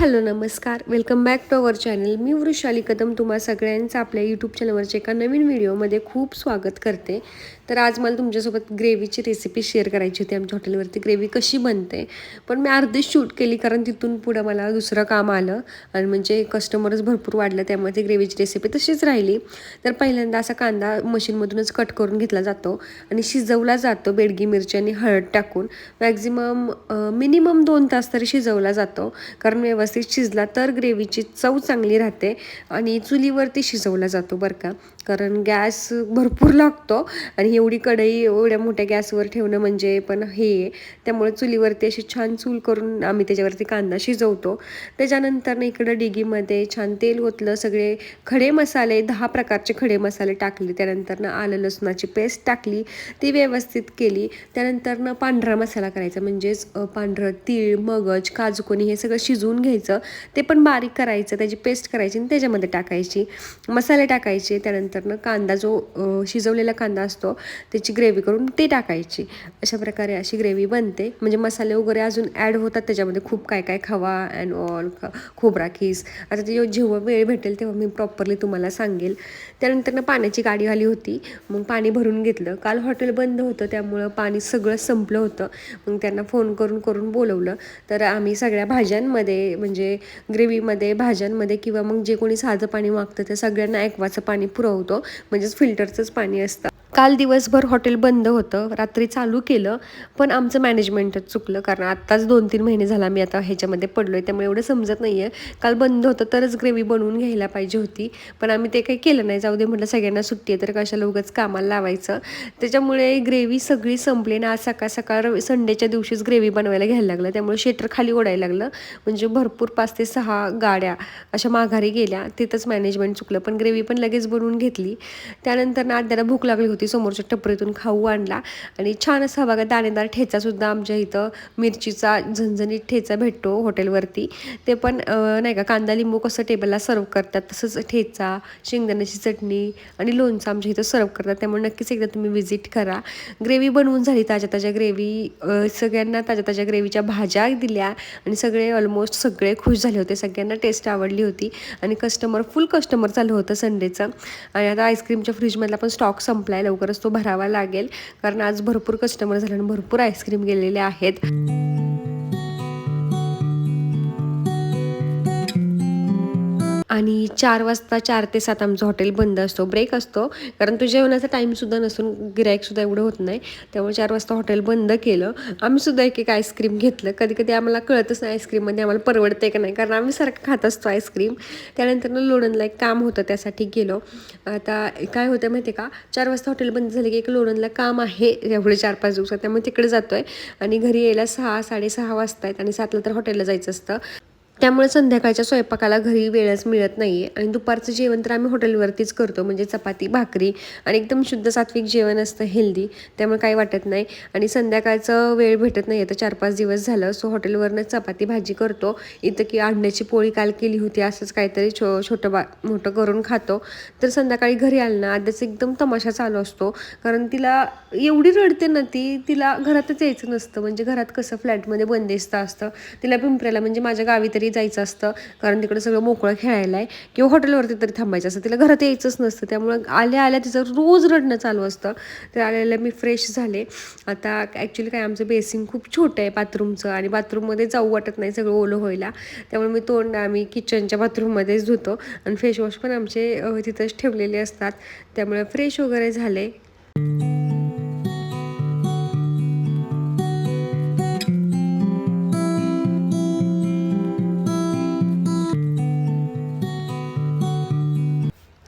Hello नमस्कार. Welcome back to our channel मी वृषाली कदम तुम्हा सगळ्यांचं आपल्या यूट्यूब चॅनलवरच्या एका नवीन व्हिडिओमध्ये खूप स्वागत करते. तर आज मला तुमच्यासोबत ग्रेव्हीची रेसिपी शेअर करायची होती आमच्या हॉटेलवरती ग्रेव्ही कशी बनते? पण मी अर्धीच शूट केली कारण तिथून पुढं मला दुसरं काम आलं. आणि म्हणजे कस्टमरच भरपूर वाढलं त्यामुळे ती ग्रेव्हीची रेसिपी तशीच राहिली. तर पहिल्यांदा असा कांदा मशीनमधूनच कट करून घेतला जातो आणि शिजवला जातो बेडगी मिरची आणि हळद टाकून. मॅक्झिमम मिनिमम दोन तास तरी शिजवला जातो. कारण व्यवस्थित शिजला तर ग्रेव्हीची चव चांगली राहते आणि चुलीवरती शिजवला जातो बरं का. कारण गॅस भरपूर लागतो आणि एवढी कढई एवढ्या मोठ्या गॅसवर ठेवणं म्हणजे पण हे आहे. त्यामुळे चुलीवरती अशी छान चूल करून आम्ही त्याच्यावरती कांदा शिजवतो. त्याच्यानंतर इकडं डिगीमध्ये छान तेल ओतलं सगळे खडे मसाले दहा प्रकारचे खडे मसाले टाकले. त्यानंतर आलं लसणाची पेस्ट टाकली ती व्यवस्थित केली. त्यानंतर पांढरा मसाला करायचा म्हणजेच पांढरं तीळ मगज काजूकोणी हे सगळं शिजवून घ्यायचं. ते पण बारीक करायचं त्याची पेस्ट करायची आणि त्याच्यामध्ये टाकायची. मसाले टाकायचे त्यानंतरनं कांदा जो शिजवलेला कांदा असतो त्याची ग्रेव्ही करून ते टाकायची. अशा प्रकारे अशी ग्रेव्ही बनते. म्हणजे मसाले वगैरे अजून ॲड होतात त्याच्यामध्ये खूप काय काय खवा अँड ऑल खोबरा खीस. आता ते जेव्हा वेळ भेटेल तेव्हा मी प्रॉपरली तुम्हाला सांगेल. त्यानंतरनं पाण्याची गाडी आली होती मग पाणी भरून घेतलं. काल हॉटेल बंद होतं त्यामुळं पाणी सगळं संपलं होतं. मग त्यांना फोन करून करून बोलवलं. तर आम्ही सगळ्या भाज्यांमध्ये म्हणजे म्हणजे ग्रेव्हीमध्ये भाज्यांमध्ये किंवा मग जे कोणी साधं पाणी मागतं त्या सगळ्यांना ॲक्वाचं पाणी पुरवतो. म्हणजेच फिल्टरचंच पाणी असतं. काल दिवसभर हॉटेल बंद होतं रात्री चालू केलं पण आमचं मॅनेजमेंटच चुकलं. कारण आत्ताच दोन तीन महिने झाला मी आता ह्याच्यामध्ये पडलो आहे त्यामुळे एवढं समजत नाही आहे काल बंद होतं तरच ग्रेव्ही बनवून घ्यायला पाहिजे होती. पण आम्ही ते काही केलं नाही. जाऊ दे म्हटलं सगळ्यांना सुट्टी आहे तर कशाला उगाच कामाला लावायचं? त्याच्यामुळे ग्रेव्ही सगळी संपली ना आज सकाळ सकाळ संडेच्या दिवशीच ग्रेव्ही बनवायला घ्यायला लागलं. त्यामुळे शेटर खाली ओढायला लागलं. म्हणजे भरपूर पाच ते सहा गाड्या अशा माघारी गेल्या. तिथंच मॅनेजमेंट चुकलं. पण ग्रेव्ही पण लगेच बनवून घेतली. त्यानंतर ना आद्याला भूक लागली होती. समोरच्या टपरीतून खाऊ आणला. आणि छान असा बघा दाणेदार ठेचासुद्धा आमच्या इथं मिरचीचा झणझणीत ठेचा भेटतो हॉटेलवरती. ते पण नाही का कांदा लिंबू कसं टेबलला सर्व करतात तसंच ठेचा शेंगदाण्याची चटणी आणि लोणचं आमच्या इथं सर्व करतात. त्यामुळे नक्कीच एकदा तुम्ही व्हिजिट करा. ग्रेव्ही बनवून झाली ताज्या ताज्या ग्रेव्ही. सगळ्यांना ताज्या ताज्या ग्रेव्हीच्या भाज्या दिल्या आणि सगळे ऑलमोस्ट सगळे खुश झाले होते. सगळ्यांना टेस्ट आवडली होती आणि कस्टमर फुल कस्टमर चालू होतं संडेचं. आणि आता आईस्क्रीमच्या फ्रीजमधला पण स्टॉक संपला आहे लवकरच तो भरावा लागेल. कारण आज भरपूर कस्टमर झाले आणि भरपूर आईस्क्रीम गेलेले आहेत. आणि चार वाजता चार ते सात आमचं हॉटेल बंद असतो ब्रेक असतो. कारण तो जेवणाचा टाईमसुद्धा नसून गिरायकसुद्धा एवढं होत नाही. त्यामुळे चार वाजता हॉटेल बंद केलं. आम्हीसुद्धा एक एक आईस्क्रीम घेतलं. कधी कधी आम्हाला कळतच नाही आईस्क्रीममध्ये आम्हाला परवडते का नाही. कारण आम्ही सारखं खात असतो आईस्क्रीम त्यानंतर लोणंदला एक काम होतं त्यासाठी गेलो. आता काय होतं माहिती का? चार वाजता हॉटेल बंद झालं की एक लोणंदला काम आहे एवढे चार पाच दिवसात. त्यामुळे तिकडे जातो आहे आणि घरी यायला सहा साडेसहा वाजता आहेत आणि सातला तर हॉटेलला जायचं असतं. त्यामुळे संध्याकाळच्या स्वयंपाकाला घरी वेळच मिळत नाही आहे आणि दुपारचं जेवण तर आम्ही हॉटेलवरतीच करतो. म्हणजे चपाती भाकरी आणि एकदम शुद्ध सात्विक जेवण असतं हेल्दी. त्यामुळे काही वाटत नाही. आणि संध्याकाळचं वेळ भेटत नाही आता चार पाच दिवस झालं. सो हॉटेलवरनं चपाती भाजी करतो. इथं की अंड्याची पोळी काल केली होती. असंच काहीतरी छो छोटं बा मोठं करून खातो. तर संध्याकाळी घरी आलं ना आधीच एकदम तमाशा चालू असतो. कारण तिला एवढी रडते ना ती तिला घरातच यायचं नसतं. म्हणजे घरात कसं फ्लॅटमध्ये बंदिस्त असतं. तिला पिंपऱ्याला म्हणजे माझ्या गावी तरी जायचं असतं. कारण तिकडे सगळं मोकळं खेळायला आहे. किंवा हॉटेलवरती तरी थांबायचं असतं. तिला घरात यायचंच नसतं. त्यामुळं आल्या आल्या तिचं रोज रडणं चालू असतं. तर आल्याला मी फ्रेश झाले. आता ॲक्च्युली काय आमचं बेसिंग खूप छोटं आहे बाथरूमचं. आणि बाथरूममध्ये जाऊ वाटत नाही सगळं ओलं व्हायला. त्यामुळे मी तोंड आम्ही किचनच्या बाथरूममध्येच धुतो. आणि फेशवॉश पण आमचे तिथंच ठेवलेले असतात. त्यामुळे फ्रेश वगैरे झाले.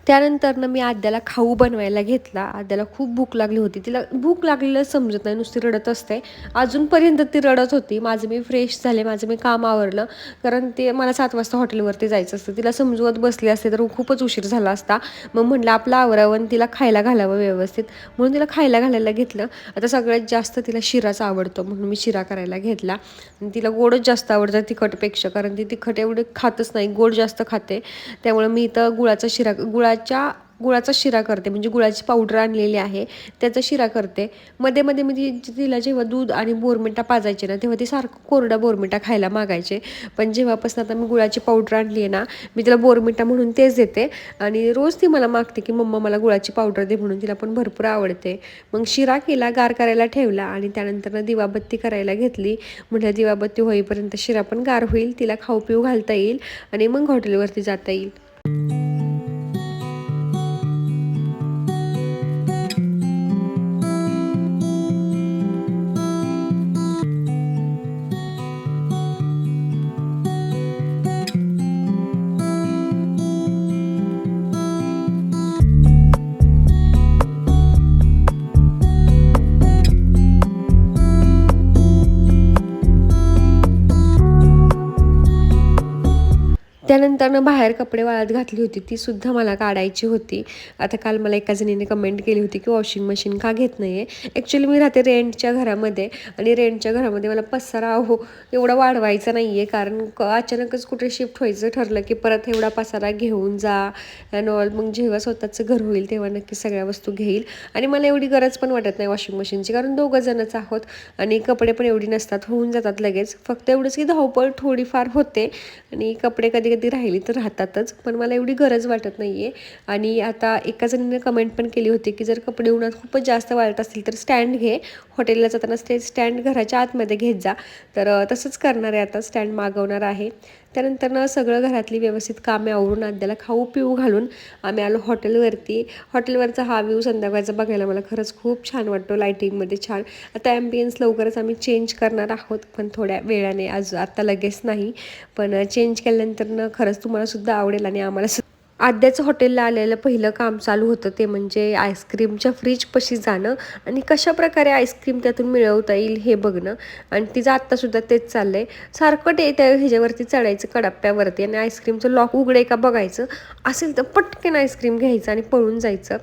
त्यानंतरनं मी आद्याला खाऊ बनवायला घेतला. आद्याला खूप भूक लागली होती. तिला भूक लागलेलं समजत नाही नुसती रडत असते. अजूनपर्यंत ती रडत होती. माझं मी फ्रेश झाले माझं मी काम आवरलं. कारण ते मला सात वाजता हॉटेलवरती जायचं असतं. तिला समजवत बसली असते तर खूपच उशीर झाला असता. मग म्हटलं आपलं आवरावं तिला खायला घालावं व्यवस्थित. म्हणून तिला खायला घालायला घेतलं. आता सगळ्यात जास्त तिला शिराच आवडतो म्हणून मी शिरा करायला घेतला. आणि तिला गोडच जास्त आवडतं तिखटपेक्षा. कारण ती तिखट एवढे खातच नाही गोड जास्त खाते. त्यामुळे मी इथं गुळाचा शिरा गुळा गुळाच्या गुळाचा शिरा करते. म्हणजे गुळाची पावडर आणलेली आहे. त्याचा शिरा करते. मध्ये मध्ये मी ती- तिला जेव्हा दूध आणि बोरमिटा पाजायचे ना तेव्हा ती सारखं कोरडा बोरमिटा खायला मागायचे. पण जेव्हापासून आता मी गुळाची पावडर आणली आहे ना मी तिला बोरमिटा म्हणून तेच देते. आणि रोज ती मला मागते की मम्मा मला गुळाची पावडर दे म्हणून तिला पण भरपूर आवडते. मग शिरा केला गार करायला ठेवला आणि त्यानंतर दिवाबत्ती करायला घेतली. म्हटलं दिवाबत्ती होईपर्यंत शिरा पण गार होईल तिला खाऊ पिऊ घालता येईल आणि मग हॉटेलवरती जाता येईल. त्यानंतरनं बाहेर कपडे वाळत घातली होती. ती सुद्धा मला काढायची होती. आता काल मला एका जणीने कमेंट केली होती की वॉशिंग मशीन का घेत नाही आहे ॲक्च्युली मी राहते रेंटच्या घरामध्ये आणि रेंटच्या घरामध्ये मला पसारा हो एवढा वाढवायचा नाही आहे कारण क- अचानकच कुठे शिफ्ट व्हायचं ठरलं की परत एवढा पसारा घेऊन जा अँड ऑल मग जेव्हा स्वतःचं घर होईल तेव्हा नक्की सगळ्या वस्तू घेईल. आणि मला एवढी गरज पण वाटत नाही वॉशिंग मशीनची कारण दोघं जणच आहोत आणि कपडे पण एवढी नसतात होऊन जातात लगेच. फक्त एवढंच की धावपळ थोडीफार होते आणि कपडे कधी कधी राहिली तर राहतातच पण मला एवढी गरज वाटत नाही आहे आणि आता एका जणीने कमेंट पण केली होती की जर कपडे उन्हात खूपच जास्त वाळत असतील तर स्टँड घे. हॉटेलला जाताना ते स्टँड घराच्या आतमध्ये घेत जा. तर तसंच करणार आहे आता स्टँड मागवणार आहे. त्यानंतर सगळं घरातली व्यवस्थित कामे आवरून आद्याला खाऊ पिऊ घालून आम्ही आलो हॉटेलवरती हॉटेलवरचा हा व्ह्यू संध्याकाळचा बघायला मला खरंच खूप छान वाटतो लायटिंगमध्ये छान. आता ॲम्बियन्स लवकरच आम्ही चेंज करणार आहोत पण थोड्या वेळाने आज आत्ता लगेच नाही. पण चेंज केल्यानंतर खरंच तुम्हाला सुद्धा आवडेल आणि आम्हाला आद्याचं हॉटेलला आलेलं पहिलं काम चालू होतं ते म्हणजे आईस्क्रीमच्या फ्रीजपाशी जाणं आणि कशा प्रकारे आईस्क्रीम त्यातून मिळवता येईल हे बघणं. आणि तिचं आत्तासुद्धा तेच चाललं आहे सारखं ते त्या ह्याच्यावरती चढायचं कडाप्प्यावरती आणि आईस्क्रीमचं लॉक उघडे का बघायचं. असेल तर पटकन आईस्क्रीम घ्यायचं आणि पळून जायचं.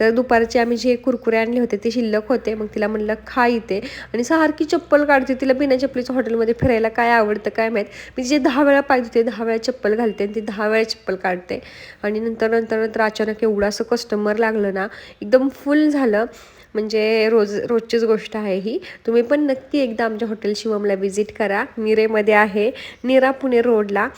तर दुपारचे आम्ही जे कुरकुरे आणले होते ते शिल्लक होते. मग तिला म्हणलं खा इथे. आणि सारखी चप्पल काढते. तिला बिना चप्पलीचं हॉटेलमध्ये फिरायला काय आवडतं काय माहीत. मी जे दहा वेळा पाहिजे होते दहा वेळा चप्पल घालते आणि ती दहा वेळा चप्पल काढते. आणि नंतर नंतर नंतर अचानक एवढं असं कस्टमर लागलं ना एकदम फुल झालं. म्हणजे रोज रोजचीच गोष्ट आहे ही. तुम्ही पण नक्की एकदा आमच्या हॉटेल शिवमला व्हिजिट करा. निरेमध्ये आहे. निरा पुणे रोडला.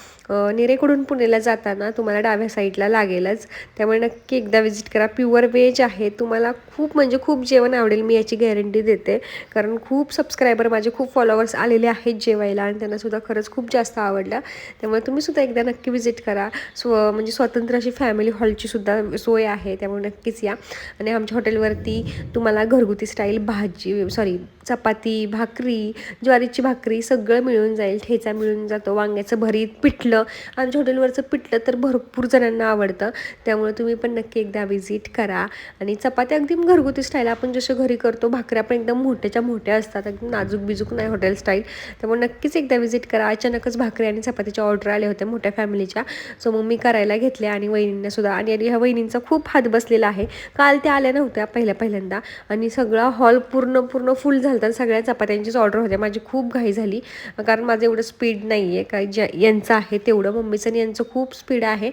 निरेकडून पुणेला जाताना तुम्हाला डाव्या साईडला लागेलच. त्यामुळे नक्की एकदा व्हिजिट करा. प्युअर व्हेज आहे. तुम्हाला खूप म्हणजे खूप जेवण आवडेल मी याची गॅरंटी देते. कारण खूप सबस्क्रायबर माझे खूप फॉलोअर्स आलेले आहेत जेवायला आणि त्यांनासुद्धा खरंच खूप जास्त आवडलं. त्यामुळे तुम्ही सुद्धा एकदा नक्की व्हिजिट करा. स्व म्हणजे स्वतंत्र अशी फॅमिली हॉलची सुद्धा सोय आहे. त्यामुळे नक्कीच या. आणि आमच्या हॉटेलवरती तुम्हाला मला घरगुती स्टाईल भाजी सॉरी चपाती भाकरी ज्वारीची भाकरी सगळं मिळून जाईल ठेचा मिळून जातो वांग्याचं भरीत पिठलं. आमच्या हॉटेलवरचं पिठलं तर भरपूर जणांना आवडतं. त्यामुळे तुम्ही पण नक्की एकदा व्हिजिट करा. आणि चपात्या अगदी घरगुती स्टाईल आपण जसं घरी करतो भाकऱ्या पण एकदम मोठ्याच्या मोठ्या असतात अगदी नाजूक बिजूक नाही हॉटेल स्टाईल. त्यामुळे नक्कीच एकदा व्हिजिट करा. अचानकच भाकरी आणि चपातीच्या ऑर्डर आल्या होत्या मोठ्या फॅमिलीच्या सो मग मी करायला घेतल्या आणि वहिनींना सुद्धा. आणि आणि ह्या वहिनींचा खूप हात बसलेला आहे. काल त्या आल्या नव्हत्या पहिल्या पहिल्यांदा. आणि सगळा हॉल पूर्ण पूर्ण फुल झाला तर सगळ्या चपात्यांचीच ऑर्डर होत्या. माझी खूप घाई झाली कारण माझं एवढं स्पीड नाही आहे काय ज्या यांचं आहे तेवढं. मम्मीचं आणि यांचं खूप स्पीड आहे.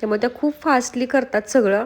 त्यामुळे त्या खूप फास्टली करतात सगळं.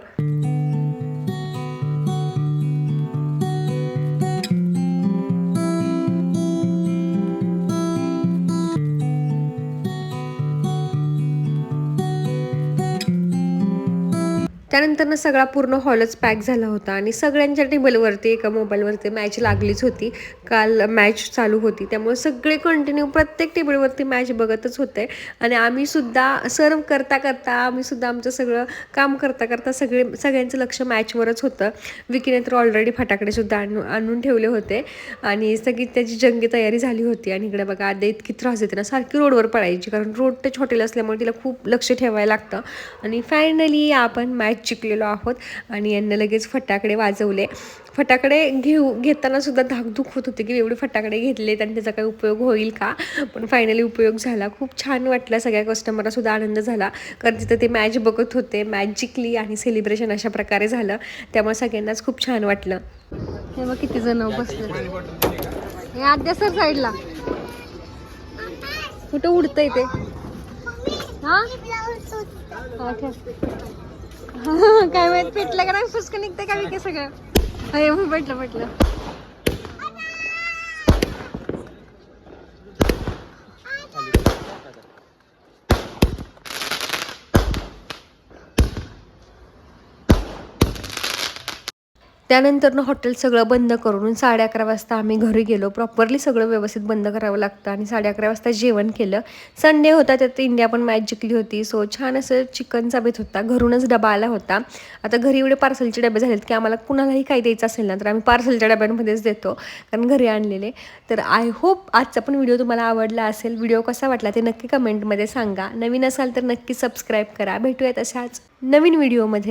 त्यानंतर सगळा पूर्ण हॉलच पॅक झाला होता आणि सगळ्यांच्या टेबलवरती एका मोबाईलवरती मॅच लागलीच होती. काल मॅच चालू होती. त्यामुळे सगळे कंटिन्यू प्रत्येक टेबलवरती मॅच बघतच होते. आणि आम्ही सुद्धा सर्व करता करता आम्ही सुद्धा आमचं सगळं काम करता करता सगळे सगळ्यांचं लक्ष मॅचवरच होतं. विकीने तर ऑलरेडी फटाकडे सुद्धा आणून आणून ठेवले होते. आणि सगळी त्याची जंगी तयारी झाली होती. आणि इकडे बघा आधी इतकी त्रास देते ना सारखी रोडवर पडायची कारण रोड टच हॉटेल असल्यामुळे तिला खूप लक्ष ठेवायला लागतं. आणि फायनली आपण मॅच जिंकलेलो आहोत आणि यांना लगेच फटाकडे वाजवले. फटाकडे घेऊ घेताना सुद्धा धाकधूक होत होते की एवढे फटाकडे घेतलेत आणि त्याचा काही उपयोग होईल का? पण फायनली उपयोग झाला. खूप छान वाटलं. सगळ्या कस्टमरला सुद्धा आनंद झाला. कारण तिथं ते मॅच बघत होते. मॅच जिंकली आणि सेलिब्रेशन अशा प्रकारे झालं. त्यामुळे सगळ्यांनाच खूप छान वाटलं. हे मग किती जण बसले हे आद्या सर साईडला कुठं उडतंय ते? हां? हा काय माहीत पेटलं का नाही फुसकं निघतं का विके सगळं? अरे मग पटलं. त्यानंतरनं हॉटेल सगळं बंद करून साडे अकरा वाजता आम्ही घरी गेलो. प्रॉपरली सगळं व्यवस्थित बंद करावं लागतं आणि साडे अकरा वाजता जेवण केलं. संडे होता त्यात इंडिया पण मॅच जिंकली होती. सो छान असं चिकनचा बेत होता. घरूनच डबा आला होता. आता घरी एवढे पार्सलचे डबे झालेत की आम्हाला कुणालाही काही द्यायचं असेल ना तर आम्ही पार्सलच्या डब्यांमध्येच देतो. कारण घरी आणलेले. तर आय होप आजचा पण व्हिडिओ तुम्हाला आवडला असेल. व्हिडिओ कसा वाटला ते नक्की कमेंटमध्ये सांगा. नवीन असाल तर नक्की सबस्क्राईब करा. भेटूयात अशाच नवीन व्हिडिओमध्ये